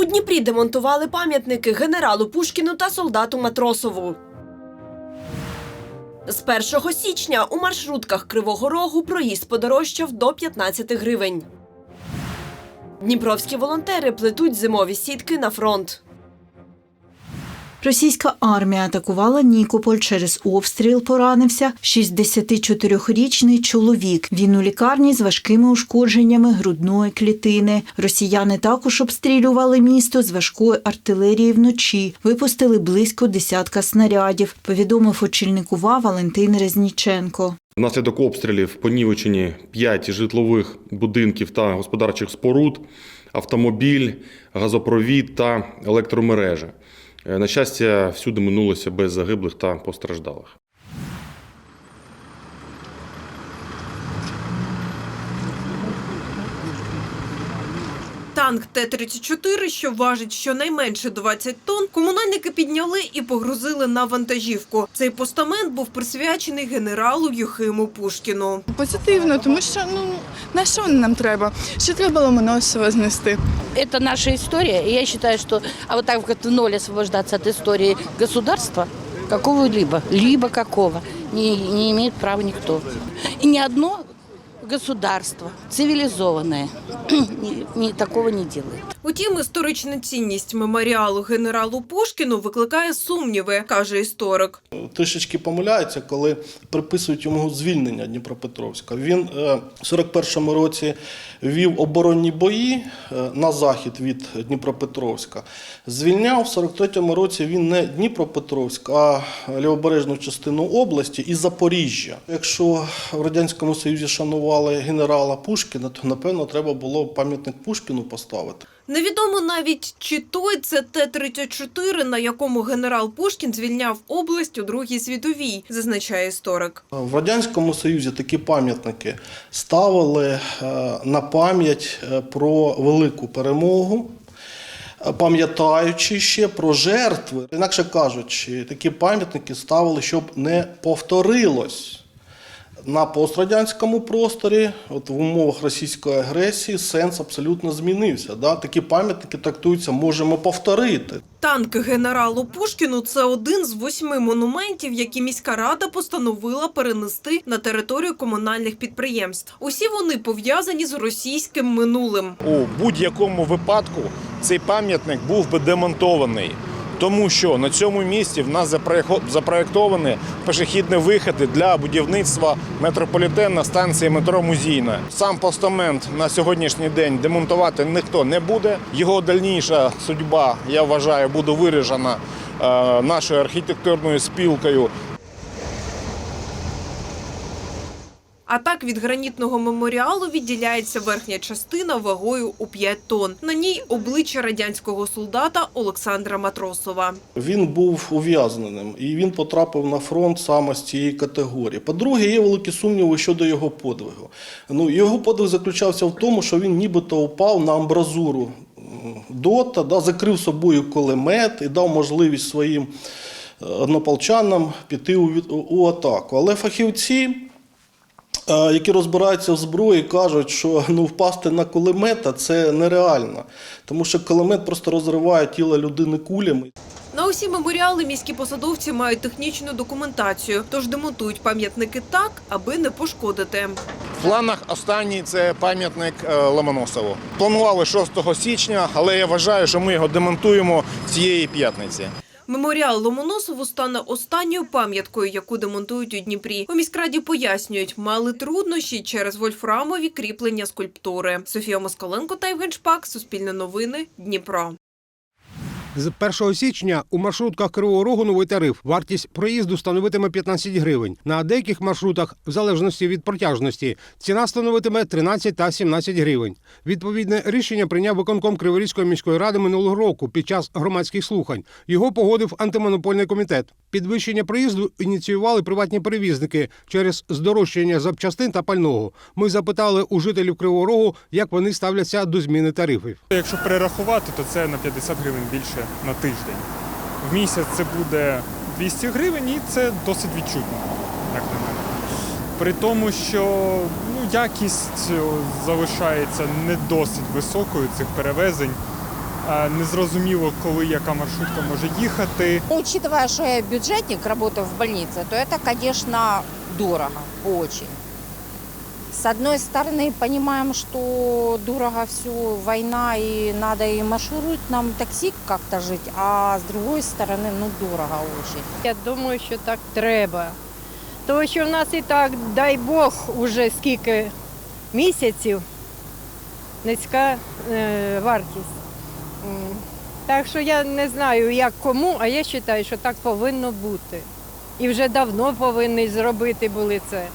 У Дніпрі демонтували пам'ятники генералу Пушкіну та солдату Матросову. З 1 січня у маршрутках Кривого Рогу проїзд подорожчав до 15 гривень. Дніпровські волонтери плетуть зимові сітки на фронт. Російська армія атакувала Нікополь. Через обстріл поранився 64-річний чоловік. Він у лікарні з важкими ушкодженнями грудної клітини. Росіяни також обстрілювали місто з важкої артилерії вночі. Випустили близько десятка снарядів. Повідомив очільник УВА Валентин Резніченко. Внаслідок обстрілів понівечені 5 житлових будинків та господарчих споруд, автомобіль, газопровід та електромережі. Е, На щастя, всюди минулося без загиблих та постраждалих. Танк Т-34, що важить щонайменше 20 тонн, комунальники підняли і погрузили на вантажівку. Цей постамент був присвячений генералу Юхиму Пушкіну. Позитивно, тому що ну на що нам треба? Ще треба Ломоносова знести. Это наша история, и я считаю, что а вот так в ноль освобождаться от истории государства, какого-либо, либо какого, не, не имеет права никто. И ни одно государство цивилизованное ни- ни- такого не делает. Утім, історична цінність меморіалу генералу Пушкіну викликає сумніви, каже історик. трішечки помиляються, коли приписують йому звільнення Дніпропетровська. Він е, в 41-му році вів оборонні бої е, на захід від Дніпропетровська. Звільняв в 43-му році він не Дніпропетровськ, а лівобережну частину області і Запоріжжя. Якщо в Радянському Союзі шанували генерала Пушкіна, то напевно треба було пам'ятник Пушкіну поставити. Невідомо навіть чи той це Т-34, на якому генерал Пушкін звільняв область у Другій світовій, зазначає історик. В Радянському Союзі такі пам'ятники ставили е, на пам'ять е, про велику перемогу, е, пам'ятаючи ще про жертви. Інакше кажучи, такі пам'ятники ставили, щоб не повторилось. На пострадянському просторі, от в умовах російської агресії, сенс абсолютно змінився. Да? Такі пам'ятники трактуються, можемо повторити. Танк генералу Пушкіну це один з восьми монументів, які міська рада постановила перенести на територію комунальних підприємств. Усі вони пов'язані з російським минулим. у будь-якому випадку цей пам'ятник був би демонтований. Тому що на цьому місці в нас запроєктовані пешехідні виходи для будівництва метрополітена станції метро Музійна. Сам постамент на сьогоднішній день демонтувати ніхто не буде. Його дальніша судьба, я вважаю, буде вирішена е, нашою архітектурною спілкою А так від гранітного меморіалу відділяється верхня частина вагою у 5 тонн. На ній обличчя радянського солдата Олександра Матросова. Він був ув'язненим і він потрапив на фронт саме з цієї категорії. По-друге, є великі сумніви щодо його подвигу. Ну, його подвиг заключався в тому, що він нібито упав на амбразуру дота, да, закрив собою кулемет і дав можливість своїм е, однополчанам піти у, у атаку. Але фахівці. Які розбираються в зброї, кажуть, що ну впасти на кулемета це нереально, тому що кулемет просто розриває тіло людини кулями. На усі меморіали міські посадовці мають технічну документацію, тож демонтують пам'ятники так, аби не пошкодити. В планах останній це пам'ятник е, Ломоносову. Планували 6 січня, але я вважаю, що ми його демонтуємо цієї п'ятниці. Меморіал Ломоносову стане останньою пам'яткою, яку демонтують у Дніпрі. У міськраді пояснюють, мали труднощі через вольфрамові кріплення скульптури. Софія Москаленко та Євген. Суспільне новини. Дніпро. З 1 січня у маршрутках Кривого Рогу новий тариф. Вартість проїзду становитиме 15 гривень. На деяких маршрутах, в залежності від протяжності, ціна становитиме 13 та 17 гривень. Відповідне рішення прийняв виконком Криворізької міської ради минулого року під час громадських слухань. Його погодив антимонопольний комітет. Підвищення проїзду ініціювали приватні перевізники через здорожчання запчастин та пального. Ми запитали у жителів Кривого Рогу, як вони ставляться до зміни тарифів. Якщо перерахувати, то це на 50 гривень більше на тиждень. В місяць це буде 200 гривень і це досить відчутно, як на мене. При тому, що ну, якість залишається не досить високою цих перевезень. Незрозуміло, коли яка маршрутка може їхати. Учитывая, что я бюджетник, работаю в больнице, то это, конечно, дорого, очень. С одной стороны, понимаем, что дорого все, война, и надо и маршрут нам такси как-то жить, а с другой стороны, ну, дорого очень. Я думаю, що так треба. Тому що в нас і так, дай Бог, уже скільки місяців низька е, вартість. М. Так що я не знаю, як кому, а я вважаю, що так повинно бути. І вже давно повинні зробити були це.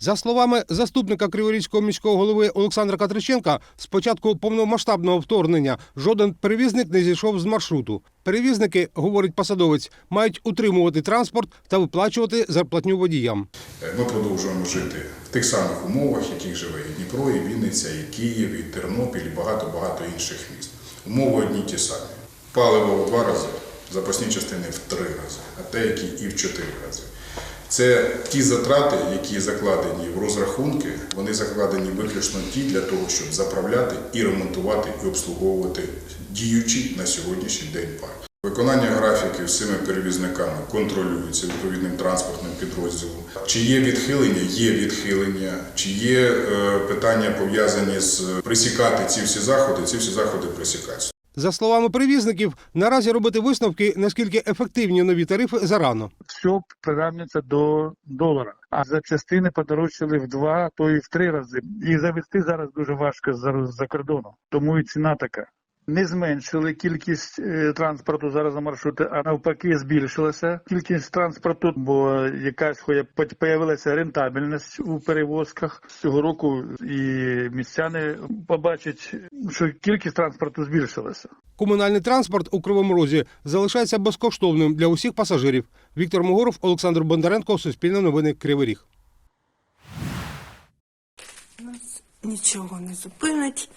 За словами заступника Криворізького міського голови Олександра Катриченка, з початку повномасштабного вторгнення жоден перевізник не зійшов з маршруту. Перевізники, говорить посадовець, мають утримувати транспорт та виплачувати зарплатню водіям. Ми продовжуємо жити в тих самих умовах, яких живе і Дніпро, і Вінниця, і Київ, і Тернопіль, і багато-багато інших міст. Умови одні ті самі. Паливо в два рази, запасні частини в три рази, а деякі і в чотири рази. Це ті затрати, які закладені в розрахунки, вони закладені виключно ті для того, щоб заправляти і ремонтувати і обслуговувати діючий на сьогоднішній день парк. Виконання графіків цими перевізниками контролюється відповідним транспортним підрозділом. Чи є відхилення? Є відхилення. Чи є е, питання пов'язані з присікати ці всі заходи? Ці всі заходи присікаються. За словами перевізників, наразі робити висновки, наскільки ефективні нові тарифи зарано. все приравнюється до долара. А за частини подорожчали в два, то і в три рази. І завести зараз дуже важко за, за кордону. Тому і ціна така. Не зменшили кількість е, транспорту зараз на маршрути, а навпаки збільшилася кількість транспорту, бо якась хоя появилася рентабельність у перевозках з цього року, і містяни побачать, що кількість транспорту збільшилася. Комунальний транспорт у Кривому Розі залишається безкоштовним для усіх пасажирів. Віктор Могоров, Олександр Бондаренко, Суспільне новини, Кривий Ріг. Нас нічого не зупинить,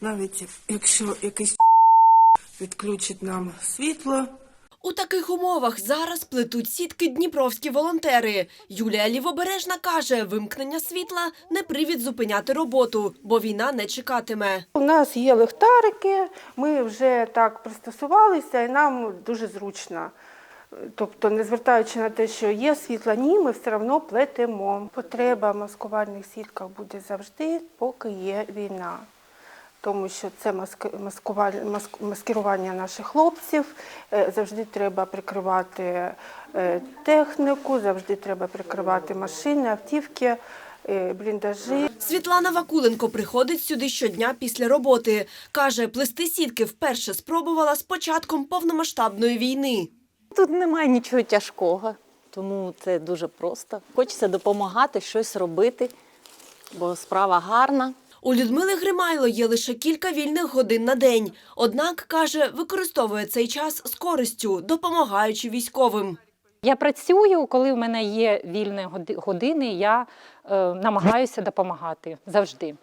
навіть якщо якийсь відключить нам світло. У таких умовах зараз плетуть сітки дніпровські волонтери. Юлія Лівобережна каже, вимкнення світла не привід зупиняти роботу, бо війна не чекатиме. У нас є ліхтарики, ми вже так пристосувалися і нам дуже зручно. Тобто, не звертаючи на те, що є світла, ні, ми все одно плетемо. Потреба в маскувальних сітках буде завжди, поки є війна. Тому що це маск- маскуваль- наших хлопців, е, завжди треба прикривати е, техніку, завжди треба прикривати машини, автівки, е, бліндажі. Світлана Вакуленко приходить сюди щодня після роботи. Каже, плести сітки вперше спробувала з початком повномасштабної війни. Тут немає нічого тяжкого, тому це дуже просто. Хочеться допомагати, щось робити, бо справа гарна. У Людмили Гримайло є лише кілька вільних годин на день. Однак, каже, використовує цей час з користю, допомагаючи військовим. Я працюю, коли в мене є вільні години, я е, намагаюся допомагати завжди.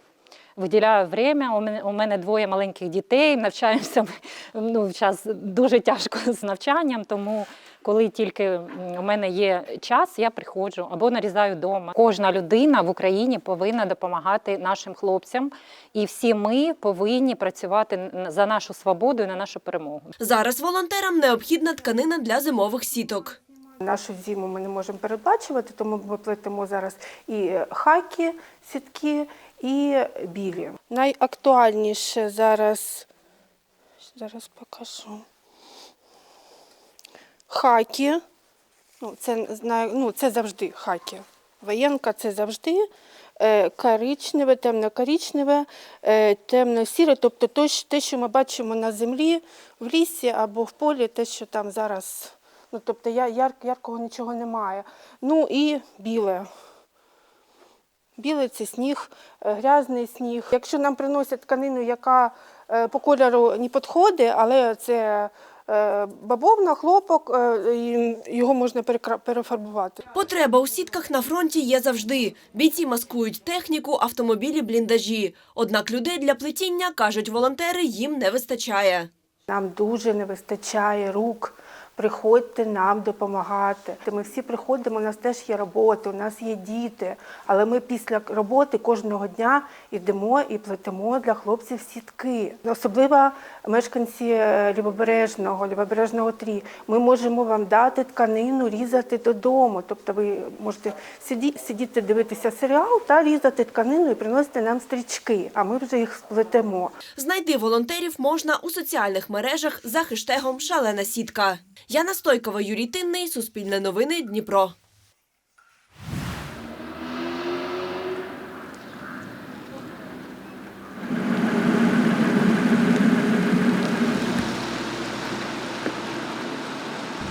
Виділяю время. У мене, двоє маленьких дітей, навчаємося ну, час дуже тяжко з навчанням, тому коли тільки у мене є час, я приходжу або нарізаю вдома. Кожна людина в Україні повинна допомагати нашим хлопцям, і всі ми повинні працювати за нашу свободу і на нашу перемогу. Зараз волонтерам необхідна тканина для зимових сіток. Нашу зиму ми не можемо передбачувати, тому ми плетемо зараз і хаки, сітки, і білі. Найактуальніше зараз, зараз покажу. Хаки. Ну, це, ну, це завжди хаки. Воєнка це завжди е, коричневе, темно-коричневе, е, темно-сіре, тобто те, що ми бачимо на землі, в лісі або в полі, те, що там зараз. Ну, тобто яр, яркого нічого немає. Ну і біле. Білий це сніг, е, грязний сніг. Якщо нам приносять тканину, яка по кольору не підходить, але це е, бавовна, хлопок, е, його можна перефарбувати. Потреба у сітках на фронті є завжди. Бійці маскують техніку, автомобілі, бліндажі. Однак людей для плетіння, кажуть волонтери, їм не вистачає. Нам дуже не вистачає рук, Приходьте нам допомагати. Ми всі приходимо, у нас теж є робота, у нас є діти. Але ми після роботи кожного дня йдемо і плетемо для хлопців сітки. Особливо мешканці е, Лівобережного, Лівобережного 3. Ми можемо вам дати тканину, різати додому. Тобто ви можете сидіти, дивитися серіал та різати тканину і приносити нам стрічки, а ми вже їх сплетемо. Знайти волонтерів можна у соціальних мережах за хештегом Шалена сітка. Яна Стойкова, Юрій Тинний, Суспільне новини, Дніпро.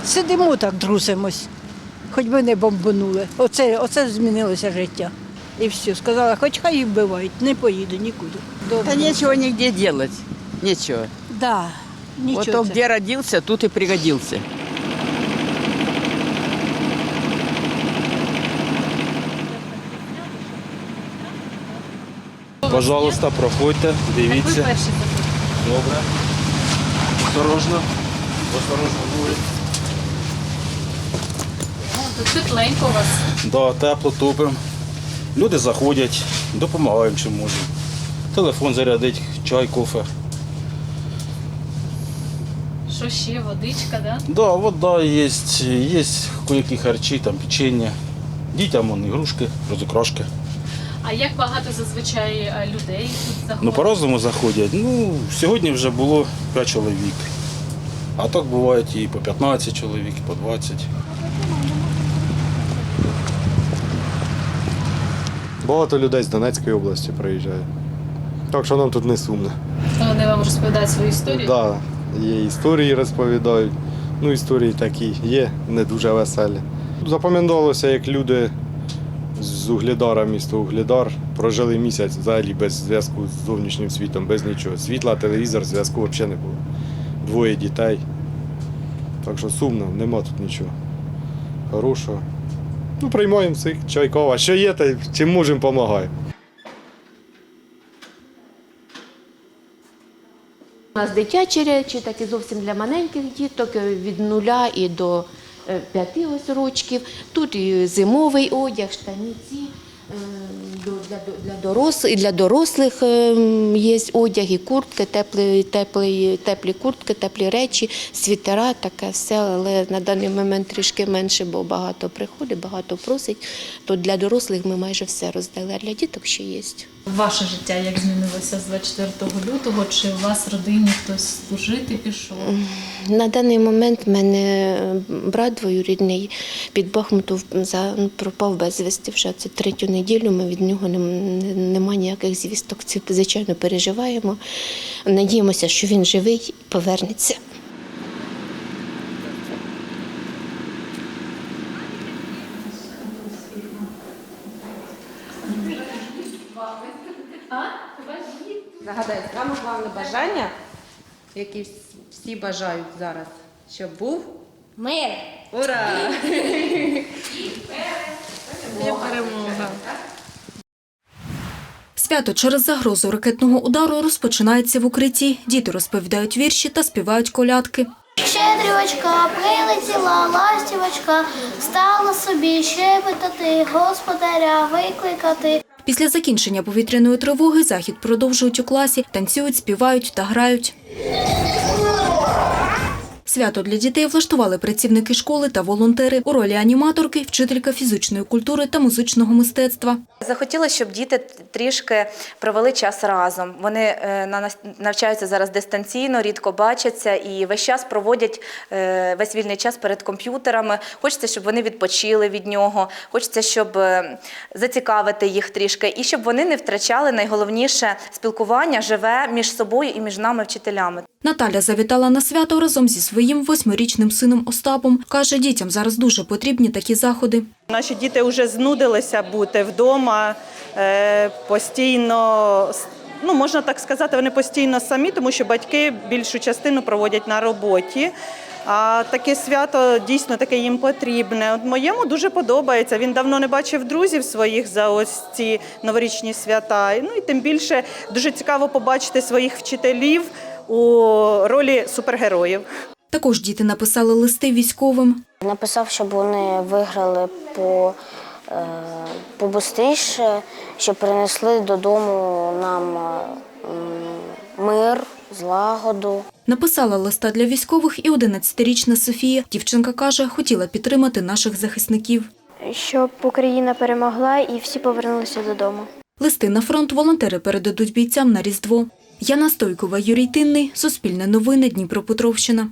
Сидимо так, трусимось, хоч би не бомбанули. Оце, оце змінилося життя. І все. Сказала, хоч хай їх вбивають, не поїду нікуди. Да нечего нигде делать. Нечего. Да, нічого. вот он це. где родился, тут и пригодился. Пожалуйста, проходьте, дивіться. Добре. Осторожно. Осторожно буде. Тут тепленько у вас. Да, тепло топимо. Люди заходять, допомагаємо чим можемо. Телефон зарядить, чай, кофе. Що ще, водичка, да? Да, вода є, є кое-які харчі, там печення. Дітям вон, ігрушки, розукрашки. А як багато зазвичай е, людей тут заходить? Ну, по-разному заходять. Ну, сьогодні вже було 5 чоловік. А так бувають і по 15 чоловік, і по 20. Багато людей з Донецької області приїжджає. Так що нам тут не сумно. Вони вам розповідають свою історію? Так, да, є історії розповідають. Ну, історії такі є, не дуже веселі. Запам'яталося, як люди з Угледара, місто Угледар, прожили місяць взагалі без зв'язку з зовнішнім світом, без нічого. Світла, телевізор, зв'язку взагалі не було. Двоє дітей. Так що сумно, нема тут нічого хорошого. Ну, приймаємо цих чай, кава. Що є, та чим можемо, допомагаємо. У нас дитячі речі, так і зовсім для маленьких діток, е, від нуля і до е, п'яти ось рочків. Тут і зимовий одяг, штаниці. е, Для, для, дорослих, для дорослих є одяг, і куртки, теплі, теплі, теплі куртки, теплі речі, світера, таке все. Але на даний момент трішки менше, бо багато приходить, багато просить. То для дорослих ми майже все роздали, а для діток ще є. Ваше життя як змінилося з 24 лютого? Чи у вас в родині хтось служити пішов? На даний момент в мене брат двоюрідний під Бахмутом за ну, пропав безвісти. Вже це третю неділю. Ми від нього не, не, нема ніяких звісток. Це звичайно переживаємо. Надіємося, що він живий і повернеться. Бажання, яке всі бажають зараз, щоб був мир. Ура! І перемога. Свято через загрозу ракетного удару розпочинається в укритті. Діти розповідають вірші та співають колядки. Щедрівочка, прилетіла ластівочка, стала собі щебетати, господаря викликати. Після закінчення повітряної тривоги захід продовжують у класі, танцюють, співають та грають. Свято для дітей влаштували працівники школи та волонтери у ролі аніматорки, вчителька фізичної культури та музичного мистецтва. Захотіла, щоб діти трішки провели час разом. Вони е, навчаються зараз дистанційно, рідко бачаться і весь час проводять е, весь вільний час перед комп'ютерами. Хочеться, щоб вони відпочили від нього. Хочеться, щоб е, зацікавити їх трішки, і щоб вони не втрачали найголовніше спілкування живе між собою і між нами, вчителями. Наталя завітала на свято разом зі своїм восьмирічним сином Остапом. Каже, дітям зараз дуже потрібні такі заходи. Наші діти вже знудилися бути вдома е, постійно. Ну, можна так сказати, вони постійно самі, тому що батьки більшу частину проводять на роботі. А таке свято дійсно таке їм потрібне. От моєму дуже подобається. Він давно не бачив друзів своїх за ось ці новорічні свята. Ну і тим більше дуже цікаво побачити своїх вчителів у ролі супергероїв. Також діти написали листи військовим. Написав, щоб вони виграли по, е, побустріше, щоб принесли додому нам е, мир, злагоду. Написала листа для військових і 11-річна Софія. Дівчинка каже, хотіла підтримати наших захисників. Щоб Україна перемогла і всі повернулися додому. Листи на фронт волонтери передадуть бійцям на Різдво. Яна Стойкова, Юрій Тинний, Суспільне новини, Дніпропетровщина.